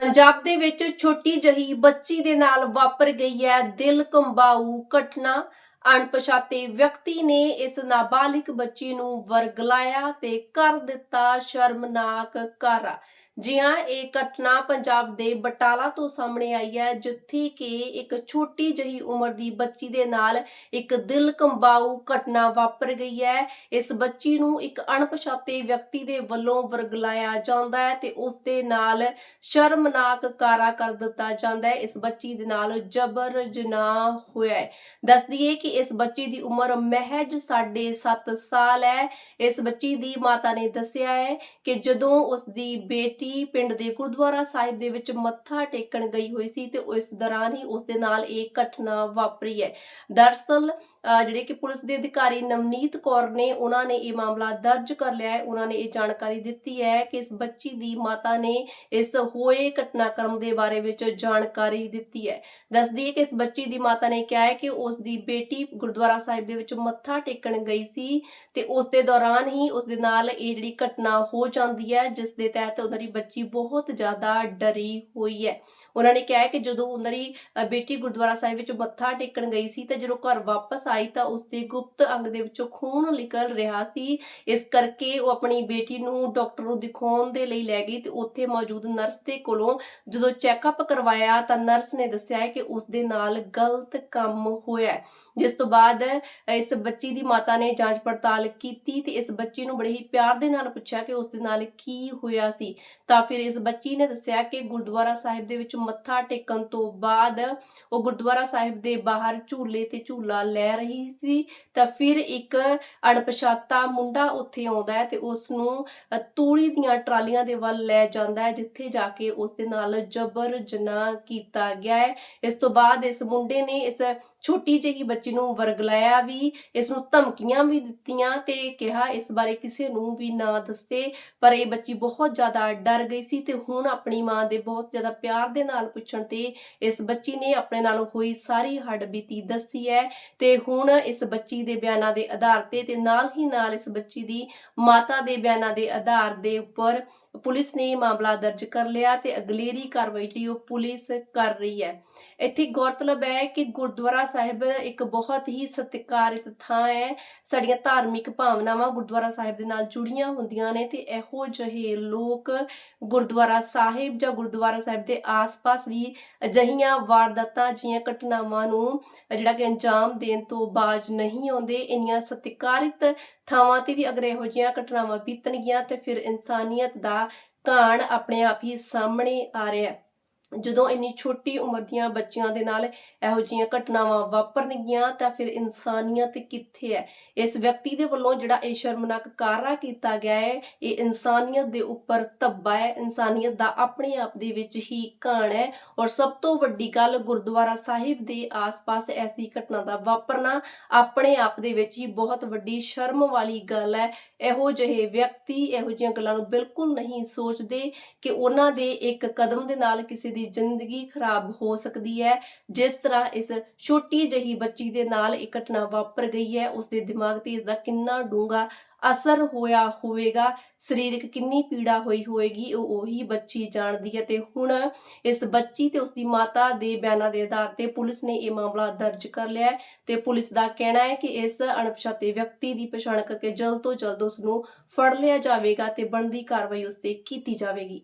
ਪੰਜਾਬ ਦੇ ਵਿੱਚ ਛੋਟੀ ਜਹੀ ਬੱਚੀ ਦੇ ਨਾਲ ਵਾਪਰ ਗਈ ਹੈ ਦਿਲ ਕੰਬਾਊ ਘਟਨਾ। ਅਣਪਛਾਤੇ ਵਿਅਕਤੀ ਨੇ ਇਸ ਨਾਬਾਲਿਗ ਬੱਚੀ ਨੂੰ ਵਰਗਲਾਇਆ ਤੇ ਕਰ ਦਿੱਤਾ ਸ਼ਰਮਨਾਕ ਕਾਰਾ। ਜੀ ਹਾਂ ਇਹ ਘਟਨਾ ਪੰਜਾਬ ਦੇ ਬਟਾਲਾ ਤੋਂ ਸਾਹਮਣੇ ਆਈ ਹੈ, ਜਿੱਥੇ ਕਿ ਇੱਕ ਛੋਟੀ ਜਹੀ ਉਮਰ ਦੀ ਬੱਚੀ ਦੇ ਨਾਲ ਇੱਕ ਦਿਲ ਕੰਬਾਊ ਘਟਨਾ ਵਾਪਰ ਗਈ ਹੈ। ਇਸ ਬੱਚੀ ਨੂੰ ਇੱਕ ਅਣਪਛਾਤੇ ਵਿਅਕਤੀ ਦੇ ਵੱਲੋਂ ਵਰਗਲਾਇਆ ਜਾਂਦਾ ਹੈ ਤੇ ਉਸ ਦੇ ਨਾਲ ਸ਼ਰਮਨਾਕ ਕਾਰਾ ਕਰ ਦਿੱਤਾ ਜਾਂਦਾ ਹੈ। ਇਸ ਬੱਚੀ ਦੇ ਨਾਲ ਜਬਰ ਜਨਾਹ ਹੋਇਆ ਹੈ। ਦੱਸ ਦਈਏ ਕਿ ਇਸ ਬੱਚੀ ਦੀ ਉਮਰ ਮਹਿਜ 7.5 ਸਾਲ ਹੈ। ਇਸ ਬੱਚੀ ਦੀ ਮਾਤਾ ਨੇ ਦੱਸਿਆ ਹੈ ਕਿ ਜਦੋਂ ਉਸ ਦੀ ਬੇਟੀ ਪਿੰਡ ਦੇ ਗੁਰਦੁਆਰਾ ਸਾਹਿਬ ਦੇ ਵਿੱਚ ਮੱਥਾ ਟੇਕਣ ਗਈ ਹੋਈ ਸੀ ਤੇ ਉਸ ਦੌਰਾਨ ਹੀ ਉਸ ਦੇ ਨਾਲ ਇਹ ਘਟਨਾ ਵਾਪਰੀ ਹੈ। ਦਰਸਲ ਜਿਹੜੇ ਕਿ ਪੁਲਿਸ ਦੇ ਅਧਿਕਾਰੀ ਨਵਨੀਤ ਕੌਰ ਨੇ, ਉਹਨਾਂ ਨੇ ਇਹ ਮਾਮਲਾ ਦਰਜ ਕਰ ਲਿਆ ਹੈ। ਉਹਨਾਂ ਨੇ ਇਹ ਜਾਣਕਾਰੀ ਦਿੱਤੀ ਹੈ ਕਿ ਇਸ ਬੱਚੀ ਦੀ ਮਾਤਾ ਨੇ ਇਸ ਹੋਏ ਘਟਨਾਕ੍ਰਮ ਦੇ ਬਾਰੇ ਵਿੱਚ ਜਾਣਕਾਰੀ ਦਿੱਤੀ ਹੈ। ਦੱਸਦੀ ਹੈ ਕਿ ਇਸ ਬੱਚੀ ਦੀ ਮਾਤਾ ਨੇ ਕਿਹਾ ਹੈ ਕਿ ਉਸ ਦੀ ਬੇਟੀ ਗੁਰਦੁਆਰਾ ਸਾਹਿਬ ਦੇ ਵਿੱਚ ਮੱਥਾ ਟੇਕਣ ਗਈ ਸੀ ਤੇ ਉਸ ਦੇ ਦੌਰਾਨ ਹੀ ਉਸ ਦੇ ਨਾਲ ਇਹ ਜਿਹੜੀ ਘਟਨਾ ਹੋ ਜਾਂਦੀ ਹੈ, ਜਿਸ ਦੇ ਤਹਿਤ ਉਹਨਾਂ ਦੀ ਬੱਚੀ ਬਹੁਤ ਜ਼ਿਆਦਾ ਡਰੀ ਹੋਈ ਹੈ ਉਹਨਾਂ ਨੇ ਕਿਹਾ ਕਿ ਜਦੋਂ ਉਹਨਾਂ ਦੀ ਬੇਟੀ ਗੁਰਦੁਆਰਾ ਸਾਹਿਬ ਵਿੱਚ ਮੱਥਾ ਟੇਕਣ ਗਈ ਸੀ ਤੇ ਜਦੋਂ ਘਰ ਵਾਪਸ ਆਈ ਤਾਂ ਉਸ ਦੇ ਗੁਪਤ ਅੰਗ ਦੇ ਵਿੱਚੋਂ ਖੂਨ ਨਿਕਲ ਰਿਹਾ ਸੀ ਇਸ ਕਰਕੇ ਉਹ ਆਪਣੀ ਬੇਟੀ ਨੂੰ ਡਾਕਟਰ ਨੂੰ ਦਿਖਾਉਣ ਦੇ ਲਈ ਲੈ ਗਈ ਤੇ ਉੱਥੇ ਮੌਜੂਦ ਨਰਸ ਦੇ ਕੋਲੋਂ ਜਦੋਂ ਚੈੱਕਅਪ ਕਰਵਾਇਆ ਤਾਂ ਨਰਸ ਨੇ ਦੱਸਿਆ ਕਿ ਉਸ ਦੇ ਨਾਲ ਗਲਤ ਕੰਮ ਹੋਇਆ ਹੈ। ਇਸ ਤੋਂ ਬਾਅਦ ਇਸ ਬੱਚੀ ਦੀ ਮਾਤਾ ਨੇ ਜਾਂਚ ਪੜਤਾਲ ਕੀਤੀ ਤੇ ਇਸ ਬੱਚੀ ਨੂੰ ਬੜੇ ਹੀ ਪਿਆਰ ਦੇ ਨਾਲ ਪੁੱਛਿਆ ਕਿ ਉਸ ਦੇ ਨਾਲ ਕੀ ਹੋਇਆ ਸੀ। ਤਾਂ ਫਿਰ ਇਸ ਬੱਚੀ ਨੇ ਦੱਸਿਆ ਕਿ ਗੁਰਦੁਆਰਾ ਸਾਹਿਬ ਦੇ ਵਿੱਚ ਮੱਥਾ ਟੇਕਣ ਤੋਂ ਬਾਅਦ ਉਹ ਗੁਰਦੁਆਰਾ ਸਾਹਿਬ ਦੇ ਬਾਹਰ ਝੂਲੇ ਤੇ ਝੂਲਾ ਲੈ ਰਹੀ ਸੀ। ਤਾਂ ਫਿਰ ਇੱਕ ਅਣਪਛਾਤਾ ਮੁੰਡਾ ਉੱਥੇ ਆਉਂਦਾ ਹੈ ਤੇ ਉਸ ਨੂੰ ਤੂੜੀ ਦੀਆਂ ਟਰਾਲੀਆਂ ਦੇ ਵੱਲ ਲੈ ਜਾਂਦਾ ਹੈ, ਜਿੱਥੇ ਜਾ ਕੇ ਉਸ ਦੇ ਨਾਲ ਜਬਰ ਜਨਾਹ ਕੀਤਾ ਗਿਆ ਹੈ। ਇਸ ਤੋਂ ਬਾਅਦ ਇਸ ਮੁੰਡੇ ਨੇ ਇਸ ਛੋਟੀ ਜਿਹੀ ਬੱਚੀ ਨੂੰ ਵਰਗਲਾਇਆ ਵੀ ਇਸ ਨੂੰ ਧਮਕੀਆਂ ਵੀ ਦਿੱਤੀਆਂ ਤੇ ਕਿਹਾ ਇਸ ਬਾਰੇ ਕਿਸੇ ਨੂੰ ਵੀ ਨਾ ਦੱਸੇ। ਪਰ ਇਹ ਬੱਚੀ ਬਹੁਤ ਜ਼ਿਆਦਾ ਡਰ ਗਈ ਸੀ ਤੇ ਹੁਣ ਆਪਣੀ ਮਾਂ ਦੇ ਬਹੁਤ ਜ਼ਿਆਦਾ ਪਿਆਰ ਦੇ ਨਾਲ ਪੁੱਛਣ ਤੇ ਇਸ ਬੱਚੀ ਨੇ ਆਪਣੇ ਨਾਲ ਹੋਈ ਸਾਰੀ ਹੱਡਬੀਤੀ ਦੱਸੀ ਹੈ ਤੇ ਹੁਣ ਇਸ ਬੱਚੀ ਦੇ ਬਿਆਨਾਂ ਦੇ ਆਧਾਰ ਤੇ ਤੇ ਨਾਲ ਹੀ ਨਾਲ ਇਸ ਬੱਚੀ ਦੀ ਮਾਤਾ ਦੇ ਬਿਆਨਾਂ ਦੇ ਆਧਾਰ ਦੇ ਉੱਪਰ ਪੁਲਿਸ ਨੇ ਮਾਮਲਾ ਦਰਜ ਕਰ ਲਿਆ ਤੇ ਅਗਲੇਰੀ ਕਾਰਵਾਈ ਲਈ ਉਹ ਪੁਲਿਸ ਕਰ ਰਹੀ ਹੈ। ਇੱਥੇ ਗੌਰਤਲਬ ਹੈ ਕਿ ਗੁਰਦੁਆਰਾ ਸਾਹਿਬ ਇੱਕ ਬਹੁਤ ਹੀ ਸਤਿਕਾਰਿਤ ਥਾਂ ਹੈ। ਸਾਡੀਆਂ ਧਾਰਮਿਕ ਭਾਵਨਾਵਾਂ ਗੁਰਦੁਆਰਾ ਸਾਹਿਬ ਦੇ ਨਾਲ ਜੁੜੀਆਂ ਹੁੰਦੀਆਂ ਨੇ ਤੇ ਇਹੋ ਜਿਹੇ ਲੋਕ ਗੁਰਦੁਆਰਾ ਸਾਹਿਬ ਜਾਂ ਗੁਰਦੁਆਰਾ ਸਾਹਿਬ ਦੇ ਆਸ-ਪਾਸ ਵੀ ਅਜਿਹੀਆਂ ਵਾਰਦਾਤਾਂ ਜੀਆਂ ਘਟਨਾਵਾਂ ਨੂੰ ਜਿਹੜਾ ਕਿ ਅੰਜਾਮ ਦੇਣ ਤੋਂ ਬਾਜ ਨਹੀਂ ਆਉਂਦੇ, ਇੰਨੀਆਂ ਸਤਿਕਾਰਿਤ ਥਾਵਾਂ ਤੇ ਵੀ ਅਗਰ ਇਹੋ ਜਿਹੀਆਂ ਘਟਨਾਵਾਂ ਬੀਤਣਗੀਆਂ ਤੇ ਫਿਰ ਇਨਸਾਨੀਅਤ ਦਾ ਕਾਣ ਆਪਣੇ ਆਪ ਹੀ ਸਾਹਮਣੇ ਆ ਰਿਹਾ ਹੈ। ਜਦੋਂ ਇੰਨੀ ਛੋਟੀ ਉਮਰ ਦੀਆਂ ਬੱਚੀਆਂ ਦੇ ਨਾਲ ਇਹੋ ਜਿਹੀਆਂ ਘਟਨਾਵਾਂ ਵਾਪਰਨਗੀਆਂ ਤਾਂ ਫਿਰ ਇਨਸਾਨੀਅਤ ਕਿੱਥੇ ਹੈ? ਇਸ ਵਿਅਕਤੀ ਦੇ ਵੱਲੋਂ ਜਿਹੜਾ ਇਹ ਸ਼ਰਮਨਾਕ ਕਾਰਾ ਕੀਤਾ ਗਿਆ ਹੈ, ਇਹ ਇਨਸਾਨੀਅਤ ਦੇ ਉੱਪਰ ਧੱਬਾ ਹੈ, ਇਨਸਾਨੀਅਤ ਦਾ ਆਪਣੇ ਆਪ ਦੇ ਵਿੱਚ ਹੀ ਘਾਣ ਹੈ ਔਰ ਸਭ ਤੋਂ ਵੱਡੀ ਗੱਲ ਗੁਰਦੁਆਰਾ ਸਾਹਿਬ ਦੇ ਆਸ-ਪਾਸ ਐਸੀ ਘਟਨਾ ਦਾ ਵਾਪਰਨਾ ਆਪਣੇ ਆਪ ਦੇ ਵਿੱਚ ਹੀ ਬਹੁਤ ਵੱਡੀ ਸ਼ਰਮ ਵਾਲੀ ਗੱਲ ਹੈ। ਇਹੋ ਜਿਹੇ ਵਿਅਕਤੀ ਇਹੋ ਜਿਹੀਆਂ ਗੱਲਾਂ ਨੂੰ ਬਿਲਕੁਲ ਨਹੀਂ ਸੋਚਦੇ ਕਿ ਉਹਨਾਂ ਦੇ ਇੱਕ ਕਦਮ ਦੇ ਨਾਲ ਕਿਸੇ ਦੀ ਜ਼ਿੰਦਗੀ ਖਰਾਬ ਹੋ ਸਕਦੀ ਹੈ। ਜਿਸ ਤਰ੍ਹਾਂ ਇਸ ਛੋਟੀ ਜਿਹੀ ਬੱਚੀ ਦੇ ਨਾਲ ਇਹ ਘਟਨਾ ਵਾਪਰ ਗਈ ਹੈ ਉਸ ਦੇ ਦਿਮਾਗ ਤੇ ਇਸ ਦਾ ਕਿੰਨਾ ਡੂੰਘਾ ਅਸਰ ਹੋਇਆ ਹੋਵੇਗਾ, ਸਰੀਰਕ ਕਿੰਨੀ ਪੀੜਾ ਹੋਈ ਹੋਵੇਗੀ, ਉਹ ਉਹੀ ਬੱਚੀ ਜਾਣਦੀ ਹੈ। ਤੇ ਹੁਣ ਇਸ ਬੱਚੀ ਤੇ ਉਸ ਦੀ ਮਾਤਾ ਦੇ ਬਿਆਨਾਂ ਦੇ ਆਧਾਰ ਤੇ ਪੁਲਿਸ ਨੇ ਇਹ ਮਾਮਲਾ ਦਰਜ ਕਰ ਲਿਆ ਤੇ ਪੁਲਿਸ ਦਾ ਕਹਿਣਾ ਹੈ ਕਿ ਇਸ ਅਣਪਛਾਤੇ ਵਿਅਕਤੀ ਦੀ ਪਛਾਣ ਕਰਕੇ ਜਲਦ ਤੋਂ ਜਲਦ ਉਸ ਨੂੰ ਫੜ ਲਿਆ ਜਾਵੇਗਾ ਤੇ ਬਣਦੀ ਕਾਰਵਾਈ ਉਸ ਤੇ ਕੀਤੀ ਜਾਵੇਗੀ।